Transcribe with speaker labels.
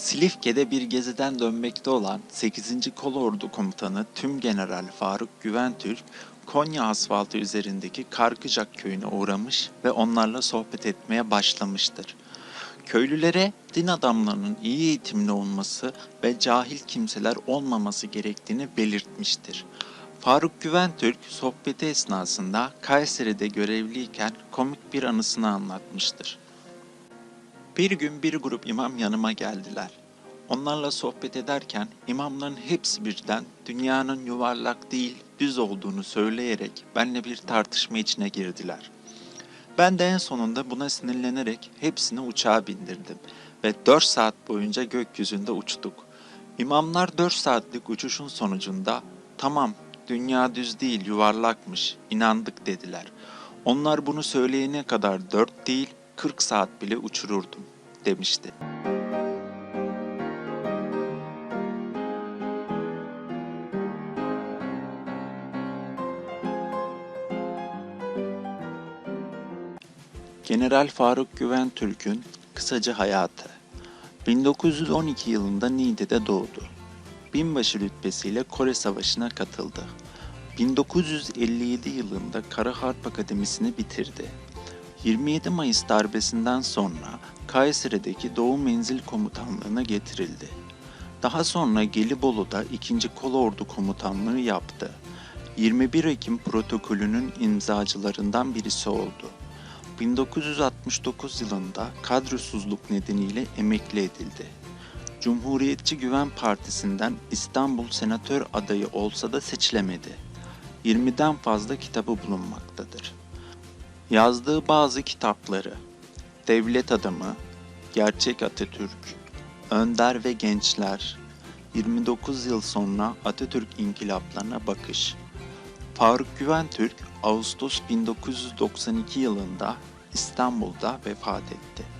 Speaker 1: Silifke'de bir geziden dönmekte olan 8. Kolordu Komutanı Tüm General Faruk Güventürk, Konya asfaltı üzerindeki Karkıcak köyüne uğramış ve onlarla sohbet etmeye başlamıştır. Köylülere din adamlarının iyi eğitimli olması ve cahil kimseler olmaması gerektiğini belirtmiştir. Faruk Güventürk sohbeti esnasında Kayseri'de görevliyken komik bir anısını anlatmıştır. Bir gün bir grup imam yanıma geldiler. Onlarla sohbet ederken imamların hepsi birden dünyanın yuvarlak değil düz olduğunu söyleyerek benimle bir tartışma içine girdiler. Ben de en sonunda buna sinirlenerek hepsini uçağa bindirdim ve 4 saat boyunca gökyüzünde uçtuk. İmamlar 4 saatlik uçuşun sonucunda tamam dünya düz değil yuvarlakmış inandık dediler. Onlar bunu söyleyene kadar 4 değil 40 saat bile uçururdum demişti. General Faruk Güven Türk'ün kısaca hayatı. 1912 yılında Niğde'de doğdu. Binbaşı rütbesiyle Kore Savaşı'na katıldı. 1957 yılında Kara Harp Akademisi'ni bitirdi. 27 Mayıs darbesinden sonra Kayseri'deki Doğu Menzil Komutanlığı'na getirildi. Daha sonra Gelibolu'da 2. Kolordu Komutanlığı yaptı. 21 Ekim protokolünün imzacılarından birisi oldu. 1969 yılında kadrosuzluk nedeniyle emekli edildi. Cumhuriyetçi Güven Partisi'nden İstanbul Senatör adayı olsa da seçilemedi. 20'den fazla kitabı bulunmaktadır. Yazdığı bazı kitapları Devlet Adamı, Gerçek Atatürk, Önder ve Gençler, 29 yıl sonra Atatürk İnkılaplarına Bakış. Faruk Güventürk Ağustos 1992 yılında İstanbul'da vefat etti.